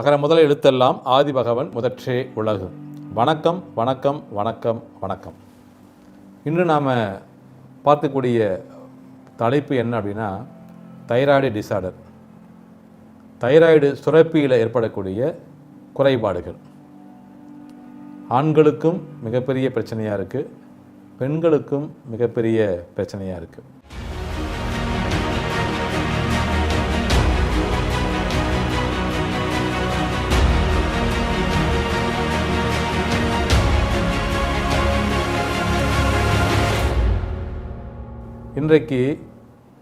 அகர முதல எழுத்தெல்லாம் ஆதி பகவன் முதற்றே உலகு. வணக்கம் வணக்கம் வணக்கம் வணக்கம். இன்று நாம் பார்க்கக்கூடிய தலைப்பு என்ன அப்படின்னா தைராய்டு டிசார்டர் தைராய்டு சுரப்பியில் ஏற்படக்கூடிய குறைபாடுகள். ஆண்களுக்கும் மிகப்பெரிய பிரச்சனையாக இருக்குது பெண்களுக்கும் மிகப்பெரிய பிரச்சனையாக இருக்குது இன்றைக்கு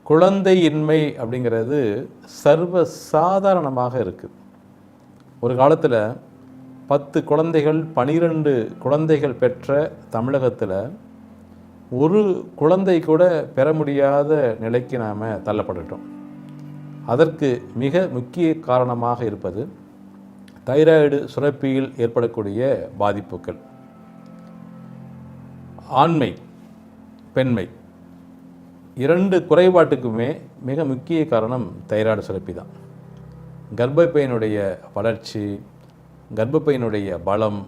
குழந்தையின்மை அப்படிங்கிறது சர்வ சாதாரணமாக இருக்குது ஒரு காலத்தில் பத்து குழந்தைகள் பனிரெண்டு குழந்தைகள் பெற்ற தமிழகத்தில் ஒரு குழந்தை கூட பெற முடியாத நிலைக்கு நாம் தள்ளப்பட்டுட்டோம். அதற்கு மிக முக்கிய காரணமாக இருப்பது தைராய்டு சுரப்பியில் ஏற்படக்கூடிய பாதிப்புகள். ஆண்மை பெண்மை. இரண்டு குறைபாட்டுக்குமே மிக முக்கிய காரணம் தைராய்டு சுரப்பி தான். கர்ப்பப்பையினுடைய வளர்ச்சி கர்ப்பப்பையினுடைய பலம்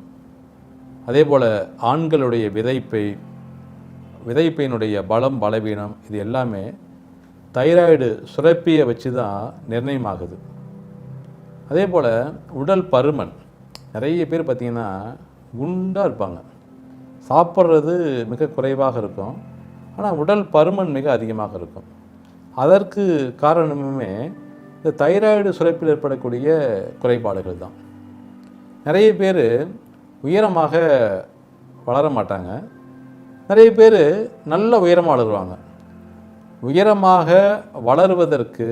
அதே போல் ஆண்களுடைய விதைப்பை விதைப்பையினுடைய பலம் பலவீனம் இது எல்லாமே தைராய்டு சுரப்பியை வச்சு தான் நிர்ணயமாகுது. அதே போல் உடல் பருமன் நிறைய பேர் பார்த்திங்கன்னா குண்டாக இருப்பாங்க. சாப்பிட்றது மிக குறைவாக இருக்கும். ஆனால் உடல் பருமன் மிக அதிகமாக இருக்கும். அதற்கு காரணமுமே இந்த தைராய்டு சுரப்பில் ஏற்படக்கூடிய குறைபாடுகள் தான். நிறைய பேர் உயரமாக வளர மாட்டாங்க. நிறைய பேர் நல்ல உயரமாக வளருவாங்க. உயரமாக வளருவதற்கு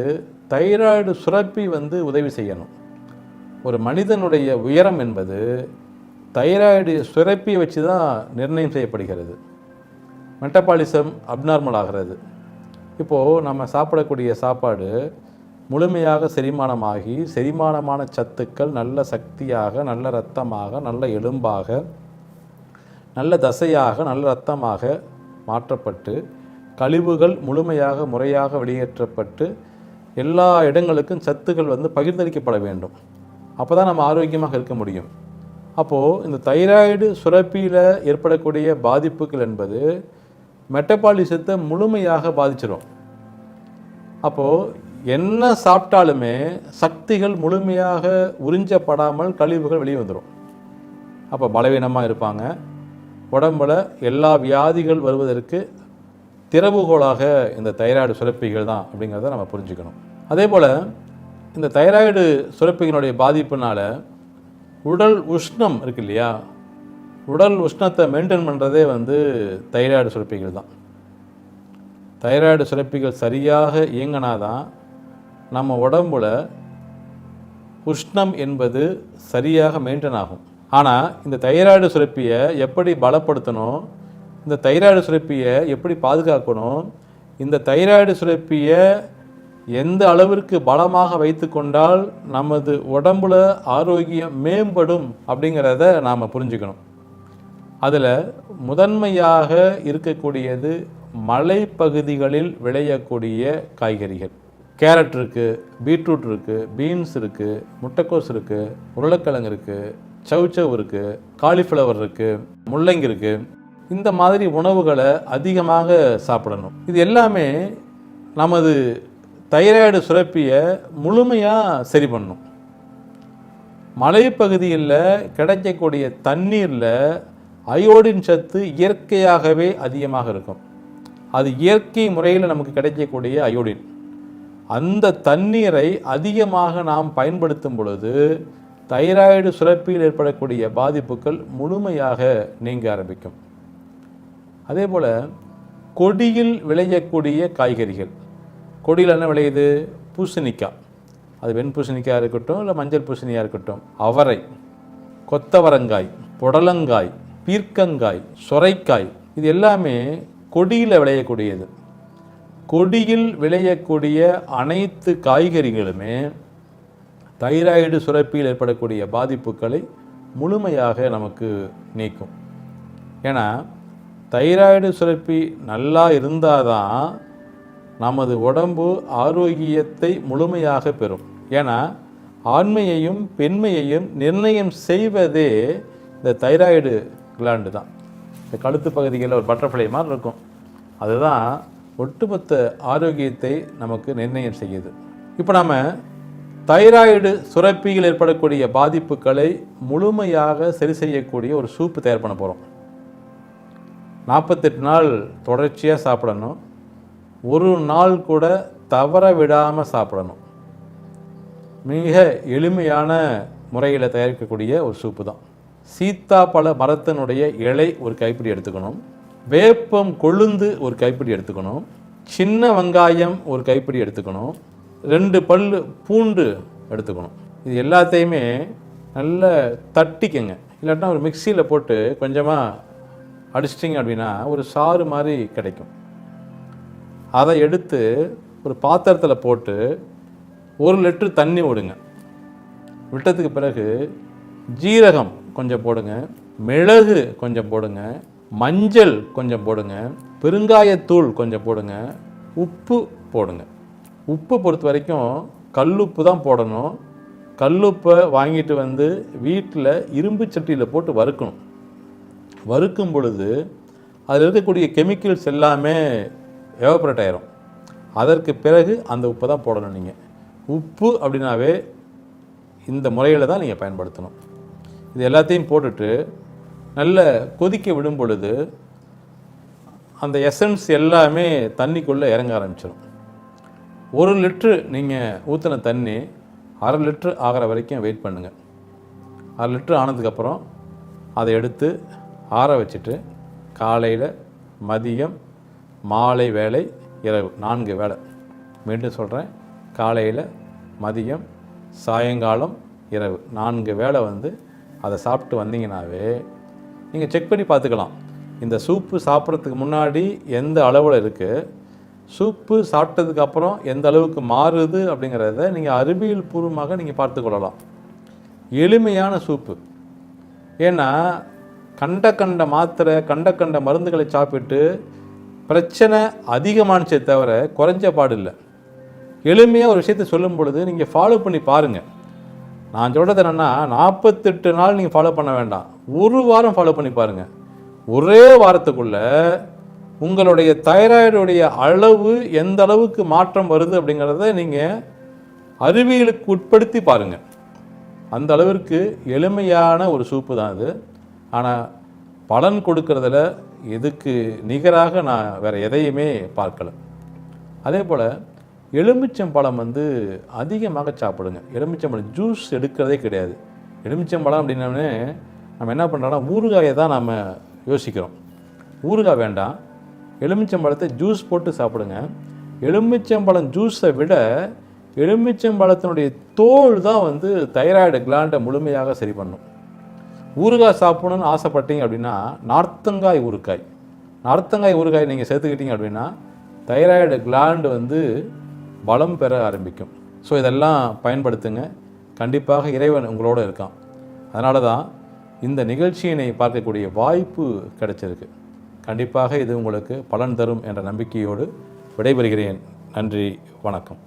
தைராய்டு சுரப்பி வந்து உதவி செய்யணும். ஒரு மனிதனுடைய உயரம் என்பது தைராய்டு சுரப்பியை வச்சு தான் நிர்ணயம் செய்யப்படுகிறது. மெட்டபாலிசம் அப்நார்மல் ஆகிறது. இப்போது நம்ம சாப்பிடக்கூடிய சாப்பாடு முழுமையாக செரிமானமாகி செரிமானமான சத்துக்கள் நல்ல சக்தியாக நல்ல இரத்தமாக நல்ல எலும்பாக நல்ல தசையாக நல்ல இரத்தமாக மாற்றப்பட்டு கழிவுகள் முழுமையாக முறையாக வெளியேற்றப்பட்டு எல்லா இடங்களுக்கும் சத்துக்கள் வந்து பகிர்ந்தளிக்கப்பட வேண்டும். அப்போ தான் நம்ம ஆரோக்கியமாக இருக்க முடியும். அப்போது இந்த தைராய்டு சுரப்பியில் ஏற்படக்கூடிய பாதிப்புகள் என்பது மெட்டபாலிசத்தை முழுமையாக பாதிச்சிடும் அப்போது என்ன சாப்பிட்டாலுமே சக்திகள் முழுமையாக உறிஞ்சப்படாமல் கழிவுகள் வெளியே வந்துடும் அப்போ பலவீனமாக இருப்பாங்க. உடம்பில் எல்லா வியாதிகள் வருவதற்கு திறவுகோலாக இந்த தைராய்டு சுரப்பிகள் தான் அப்படிங்கிறத நம்ம புரிஞ்சுக்கணும். அதே போல் இந்த தைராய்டு சுரப்பிகளுடைய பாதிப்புனால் உடல் உஷ்ணம் இருக்கு இல்லையா? உடல் உஷ்ணத்தை மெயின்டைன் பண்ணுறதே வந்து தைராய்டு சுரப்பிகள் தான். தைராய்டு சுரப்பிகள் சரியாக இயங்கினாதான் நம்ம உடம்புல உஷ்ணம் என்பது சரியாக மெயின்டைன் ஆகும். ஆனால் இந்த தைராய்டு சுரப்பியை எப்படி பலப்படுத்தணும் இந்த தைராய்டு சுரப்பியை எப்படி பாதுகாக்கணும் இந்த தைராய்டு சுரப்பியை எந்த அளவிற்கு பலமாக வைத்து கொண்டால் நமது உடம்புல ஆரோக்கியம் மேம்படும் அப்படிங்கிறத நாம் புரிஞ்சுக்கணும். அதில் முதன்மையாக இருக்கக்கூடியது மலைப்பகுதிகளில் விளையக்கூடிய காய்கறிகள். கேரட் இருக்குது பீட்ரூட் இருக்குது பீன்ஸ் இருக்குது முட்டைக்கோஸ் இருக்குது உருளைக்கிழங்கு இருக்குது சவுச்சவ் இருக்குது காலிஃப்ளவர் இருக்குது முள்ளங்கி இருக்குது இந்த மாதிரி உணவுகளை அதிகமாக சாப்பிடணும். இது எல்லாமே நமது தைராய்டு சுரப்பியை முழுமையாக சரி பண்ணும். மலைப்பகுதியில் கிடைக்கக்கூடிய தண்ணீரில் அயோடின் சத்து இயற்கையாகவே அதிகமாக இருக்கும். அது இயற்கை முறையில் நமக்கு கிடைக்கக்கூடிய அயோடின். அந்த தண்ணீரை அதிகமாக நாம் பயன்படுத்தும் பொழுது தைராய்டு சுரப்பியில் ஏற்படக்கூடிய பாதிப்புகள் முழுமையாக நீங்க ஆரம்பிக்கும். அதே போல் கொடியில் விளையக்கூடிய காய்கறிகள். கொடியில் என்ன விளையுது? பூசணிக்காய் அது வெண் பூசணிக்காய் இருக்கட்டும் இல்லை மஞ்சள் பூசணியாக இருக்கட்டும் அவரை கொத்தவரங்காய் புடலங்காய் பீர்க்கங்காய் சொரைக்காய் இது எல்லாமே கொடியில் விளையக்கூடியது. கொடியில் விளையக்கூடிய அனைத்து காய்கறிகளுமே தைராய்டு சுரப்பியில் ஏற்படக்கூடிய பாதிப்புகளை முழுமையாக நமக்கு நீக்கும். ஏன்னா தைராய்டு சுரப்பி நல்லா இருந்தால் தான் நமது உடம்பு ஆரோக்கியத்தை முழுமையாக பெறும். ஏன்னா ஆண்மையையும் பெண்மையையும் நிர்ணயம் செய்வதே இந்த தைராய்டு கிளாண்டு தான். இந்த கழுத்து பகுதிகளில் ஒரு பட்டர்ஃப்ளை மாதிரி இருக்கும். அதுதான் ஒட்டுமொத்த ஆரோக்கியத்தை நமக்கு நிர்ணயம் செய்யுது. இப்போ நாம் தைராய்டு சுரப்பியில் ஏற்படக்கூடிய பாதிப்புகளை முழுமையாக சரி செய்யக்கூடிய ஒரு சூப்பு தயார் பண்ண போகிறோம் நாற்பத்தெட்டு நாள் தொடர்ச்சியாக சாப்பிடணும். ஒரு நாள் கூட தவற விடாமல் சாப்பிடணும். மிக எளிமையான முறையில் தயாரிக்கக்கூடிய ஒரு சூப்பு தான். சீத்தாப்பழ மரத்தினுடைய இலை ஒரு கைப்பிடி எடுத்துக்கணும். வேப்பம் கொழுந்து ஒரு கைப்பிடி எடுத்துக்கணும். சின்ன வெங்காயம் ஒரு கைப்பிடி எடுத்துக்கணும். ரெண்டு பல் பூண்டு எடுத்துக்கணும். இது எல்லாத்தையுமே நல்லா தட்டிக்கங்க. இல்லாட்டினா ஒரு மிக்சியில் போட்டு கொஞ்சமாக அடிச்சிட்டிங்க அப்படின்னா ஒரு சாறு மாதிரி கிடைக்கும். அதை எடுத்து ஒரு பாத்திரத்தில் போட்டு ஒரு லிட்டர் தண்ணி விடுங்க விட்டதுக்கு பிறகு ஜீரகம் கொஞ்சம் போடுங்க. மிளகு கொஞ்சம் போடுங்க. மஞ்சள் கொஞ்சம் போடுங்க. பெருங்காயத்தூள் கொஞ்சம் போடுங்க. உப்பு போடுங்க. உப்பு பொறுத்த வரைக்கும் கல்லுப்பு தான் போடணும். கல்லுப்பை வாங்கிட்டு வந்து வீட்டில் இரும்பு சட்டியில் போட்டு வறுக்கணும். வறுக்கும் பொழுது அதில் இருக்கக்கூடிய கெமிக்கல்ஸ் எல்லாமே எவப்ரேட் ஆயிரும். அதற்கு பிறகு அந்த உப்பை தான் போடணும் நீங்கள் உப்பு அப்படின்னாவே இந்த முறையில் தான் நீங்கள் பயன்படுத்தணும். இது எல்லாத்தையும் போட்டுட்டு நல்ல கொதிக்க விடும் பொழுது அந்த எசன்ஸ் எல்லாமே தண்ணிக்குள்ளே இறங்க ஆரம்பிச்சிடும் ஒரு லிட்ரு நீங்கள் ஊற்றின தண்ணி அரை லிட்ரு ஆகிற வரைக்கும் வெயிட் பண்ணுங்கள் அரை லிட்ரு ஆனதுக்கப்புறம் அதை எடுத்து ஆற வச்சுட்டு காலையில் மதியம் மாலை வேலை இரவு நான்கு வேலை மீண்டும் சொல்கிறேன் காலையில் மதியம் சாயங்காலம் இரவு நான்கு வேளை வந்து அதை சாப்பிட்டு வந்தீங்கன்னாவே நீங்கள் செக் பண்ணி பார்த்துக்கலாம். இந்த சூப்பு சாப்பிட்றதுக்கு முன்னாடி எந்த அளவில் இருக்குது சூப்பு சாப்பிட்டதுக்கு அப்புறம் எந்த அளவுக்கு மாறுது அப்படிங்கிறத நீங்கள் அறிவியல் பூர்வமாக நீங்கள் பார்த்து கொள்ளலாம். எளிமையான சூப்பு. ஏன்னா கண்ட கண்ட மாத்திரை கண்ட கண்ட மருந்துகளை சாப்பிட்டு பிரச்சனை அதிகமானுச்சே தவிர குறைஞ்ச பாடு இல்லை. எளிமையாக ஒரு விஷயத்தை சொல்லும் பொழுது நீங்கள் ஃபாலோ பண்ணி பாருங்கள் நான் சொல்கிறது என்னென்னா நாற்பத்தெட்டு நாள் நீங்கள் ஃபாலோ பண்ண வேண்டாம். ஒரு வாரம் ஃபாலோ பண்ணி பாருங்கள் ஒரே வாரத்துக்குள்ளே உங்களுடைய தைராய்டுடைய அளவு எந்த அளவுக்கு மாற்றம் வருது அப்படிங்கிறத நீங்கள் அறிவியலுக்கு உட்படுத்தி பாருங்கள் அந்த அளவிற்கு எளிமையான ஒரு சூப்பு தான் அது. ஆனால் பலன் கொடுக்கறதுல இதுக்கு நிகராக நான் வேறு எதையுமே பார்க்கலை. அதே போல் எலுமிச்சம்பழம் வந்து அதிகமாக சாப்பிடுங்க. எலுமிச்சம்பழம் ஜூஸ் எடுக்கிறதே கிடையாது. எலுமிச்சம்பழம் அப்படின்னே நம்ம என்ன பண்ணுறோம்னா ஊறுகாயை தான் நம்ம யோசிக்கிறோம். ஊறுகாய் வேண்டாம். எலுமிச்சம்பழத்தை ஜூஸ் போட்டு சாப்பிடுங்க. எலுமிச்சம்பழம் ஜூஸை விட எலுமிச்சம்பழத்தினுடைய தோல் தான் வந்து தைராய்டு கிளாண்டை முழுமையாக சரி பண்ணும். ஊறுகாய் சாப்பிடணும்னு ஆசைப்பட்டீங்க அப்படின்னா நார்த்தங்காய் ஊறுகாய். நார்த்தங்காய் ஊறுகாய் நீங்கள் சேர்த்துக்கிட்டீங்க அப்படின்னா தைராய்டு கிளாண்டு வந்து பலம் பெற ஆரம்பிக்கும். ஸோ இதெல்லாம் பயன்படுத்துங்க. கண்டிப்பாக இறைவன் உங்களோட இருக்கான். அதனால தான் இந்த நிகழ்ச்சியினை பார்க்கக்கூடிய வாய்ப்பு கிடைச்சிருக்கு. கண்டிப்பாக இது உங்களுக்கு பலன் தரும் என்ற நம்பிக்கையோடு விடைபெறுகிறேன். நன்றி வணக்கம்.